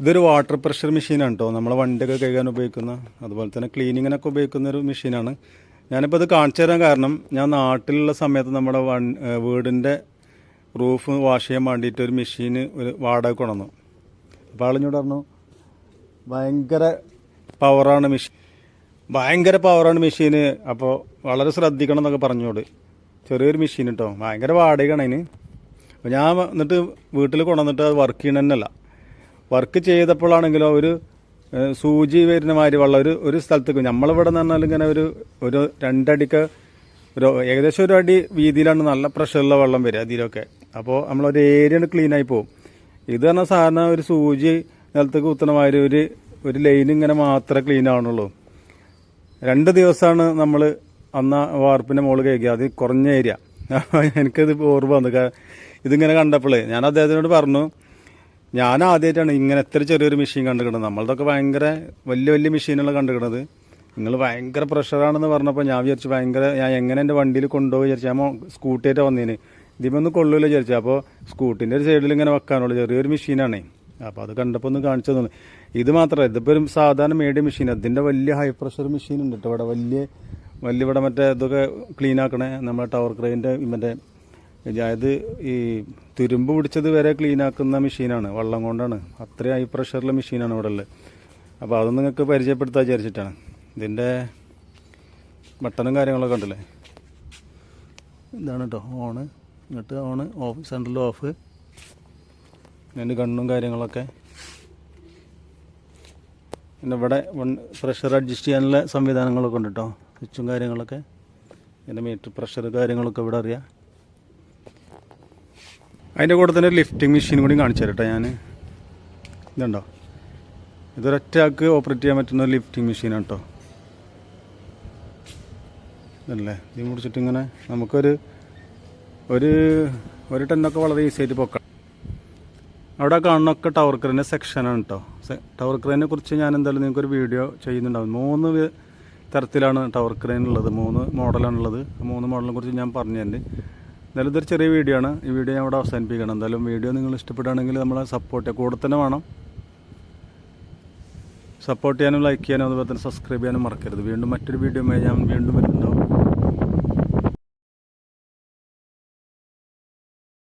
ഇതൊരു water pressure മെഷീനാണ് കേട്ടോ നമ്മളെ വണ്ടിയൊക്കെ കഴുകാൻ ഉപയോഗിക്കുന്ന അതുപോലെ തന്നെ ക്ലീനിങ്ങിനൊക്കെ ഉപയോഗിക്കുന്ന ഒരു മെഷീനാണ് ഞാനിപ്പോൾ ഇത് കാണിച്ചു തരാൻ കാരണം ഞാൻ നാട്ടിലുള്ള സമയത്ത് നമ്മുടെ വൺ വീടിന്റെ റൂഫ് വാഷ് ചെയ്യാൻ വേണ്ടിയിട്ട് ഒരു മെഷീന് ഒരു വാടക കൊണ്ടുവന്നു. അപ്പോൾ ആളിഞ്ഞോട് പറഞ്ഞു ഭയങ്കര പവറാണ് മെഷീൻ ഭയങ്കര പവറാണ് മെഷീന് അപ്പോൾ വളരെ ശ്രദ്ധിക്കണം എന്നൊക്കെ പറഞ്ഞോട്. ചെറിയൊരു മെഷീൻ കേട്ടോ ഭയങ്കര വാടകയാണ് അതിന്. അപ്പോൾ ഞാൻ എന്നിട്ട് വീട്ടിൽ കൊണ്ടുവന്നിട്ട് അത് വർക്ക് ചെയ്യണമെന്നല്ല വർക്ക് ചെയ്തപ്പോഴാണെങ്കിലോ ഒരു സൂചി വരുന്ന മാതിരി വെള്ളം ഒരു ഒരു സ്ഥലത്തേക്ക്. നമ്മളിവിടെ നിന്ന് പറഞ്ഞാൽ ഇങ്ങനെ ഒരു ഒരു രണ്ടടിക്ക് ഒരു ഏകദേശം ഒരു അടി വീതിയിലാണ് നല്ല പ്രഷറുള്ള വെള്ളം വരിക അതിലൊക്കെ. അപ്പോൾ നമ്മളൊരു ഏരിയ ക്ലീൻ ആയി പോകും ഇത് പറഞ്ഞാൽ സാധാരണ ഒരു സൂചി നിലത്തേക്ക് കുത്തുന്ന മാതിരി ഒരു ഒരു ലൈൻ ഇങ്ങനെ മാത്രമേ ക്ലീൻ ആവണുള്ളൂ. രണ്ട് ദിവസമാണ് നമ്മൾ അന്ന് വാർപ്പിന്റെ മുകളിൽ കഴിക്കുക അത് കുറഞ്ഞ ഏരിയ എനിക്കത് ഓർമ്മ വന്നു. ഇതിങ്ങനെ കണ്ടപ്പോൾ ഞാൻ അദ്ദേഹത്തിനോട് പറഞ്ഞു ഞാൻ ആദ്യമായിട്ടാണ് ഇങ്ങനെ എത്ര ചെറിയൊരു മെഷീൻ കണ്ടുകിടുന്നത്. നമ്മളതൊക്കെ ഭയങ്കര വലിയ വലിയ മെഷീനുകൾ കണ്ടുകിടുന്നത്. നിങ്ങൾ ഭയങ്കര പ്രഷറാണെന്ന് പറഞ്ഞപ്പോൾ ഞാൻ വിചാരിച്ചു ഭയങ്കര ഞാൻ എങ്ങനെ എന്റെ വണ്ടിയിൽ കൊണ്ടുപോയി വിചാരിച്ചു. ഞാൻ സ്കൂട്ടിയായിട്ട് വന്നേന്. ഇതിമൊന്നും കൊള്ളൂല വിചാരിച്ചു. അപ്പോൾ സ്കൂട്ടിന്റെ ഒരു സൈഡിൽ ഇങ്ങനെ വെക്കാനുള്ളൂ. ചെറിയൊരു മെഷീനാണേ അപ്പോൾ അത് കണ്ടപ്പോൾ ഒന്ന് കാണിച്ചു തന്നു. ഇത് മാത്രമല്ല ഇതിപ്പോൾ ഒരു സാധാരണ മീഡിയം മെഷീൻ അതിന്റെ വലിയ ഹൈ പ്രഷർ മെഷീൻ ഉണ്ട് കേട്ടോ. ഇവിടെ വലിയ വലിയ ഇവിടെ മറ്റേ ഇതൊക്കെ ക്ലീൻ ആക്കണേ. നമ്മുടെ ടവർ ക്രെയിന്റെ മറ്റേ അതായത് ഈ തുരുമ്പ് പിടിച്ചത് വരെ ക്ലീനാക്കുന്ന മെഷീനാണ് വള്ളം കൊണ്ടാണ്. അത്രയും ഹൈ പ്രഷറിലെ മെഷീനാണ് ഇവിടെ ഉള്ളത് അപ്പോൾ അതൊന്നും നിങ്ങൾക്ക് പരിചയപ്പെടുത്താൻ വിചാരിച്ചിട്ടാണ്. ഇതിന്റെ ബട്ടണും കാര്യങ്ങളൊക്കെ ഉണ്ടല്ലേ? ഇതാണ് കേട്ടോ ഓണ് എന്നിട്ട് ഓണ് ഓഫ് സെൻട്രൽ ഓഫ് അതിന്റെ കണ്ണും കാര്യങ്ങളൊക്കെ. പിന്നെ ഇവിടെ പ്രഷർ അഡ്ജസ്റ്റ് ചെയ്യാനുള്ള സംവിധാനങ്ങളൊക്കെ ഉണ്ട് കേട്ടോ സ്വിച്ചും കാര്യങ്ങളൊക്കെ. എന്റെ മീറ്റർ പ്രഷർ കാര്യങ്ങളൊക്കെ ഇവിടെ അറിയാം. അതിന്റെ കൂടെ തന്നെ ലിഫ്റ്റിംഗ് മെഷീൻ കൂടി കാണിച്ചു തരട്ടെ ഞാൻ ഇതുണ്ടോ? ഇതൊരൊറ്റ ആൾക്ക് ഓപ്പറേറ്റ് ചെയ്യാൻ പറ്റുന്ന ഒരു ലിഫ്റ്റിംഗ് മെഷീനാണ് കേട്ടോ ഇതല്ലേ? ഇത് മുടിച്ചിട്ട് ഇങ്ങനെ നമുക്കൊരു ഒരു ഒരു ടെന്നൊക്കെ വളരെ ഈസി ആയിട്ട് പൊക്കാം. അവിടെ കാണുന്നൊക്കെ ടവർ ക്രെയിന്റെ സെക്ഷനാണ് കേട്ടോ ടവർ ക്രെയിനെ കുറിച്ച് ഞാൻ എന്തായാലും നിങ്ങൾക്കൊരു വീഡിയോ ചെയ്യുന്നുണ്ടാവും. മൂന്ന് തരത്തിലാണ് ടവർ ക്രെയിൻ ഉള്ളത്. മൂന്ന് മോഡലാണുള്ളത് മൂന്ന് മോഡലിനെ കുറിച്ച് ഞാൻ പറഞ്ഞു തരുന്നുണ്ട് എന്തായാലും ഇതൊരു ചെറിയ വീഡിയോ ആണ്. ഈ വീഡിയോ ഞാൻ ഇവിടെ അവസാനിപ്പിക്കണം എന്തായാലും വീഡിയോ നിങ്ങൾ ഇഷ്ടപ്പെടുകയാണെങ്കിൽ നമ്മളെ സപ്പോർട്ട് കൂടെ തന്നെ വേണം. സപ്പോർട്ട് ചെയ്യാനും ലൈക്ക് ചെയ്യാനും അതുപോലെ തന്നെ സബ്സ്ക്രൈബ് ചെയ്യാനും മറക്കരുത്. വീണ്ടും മറ്റൊരു വീഡിയോ ഞാൻ വീണ്ടും വരുന്ന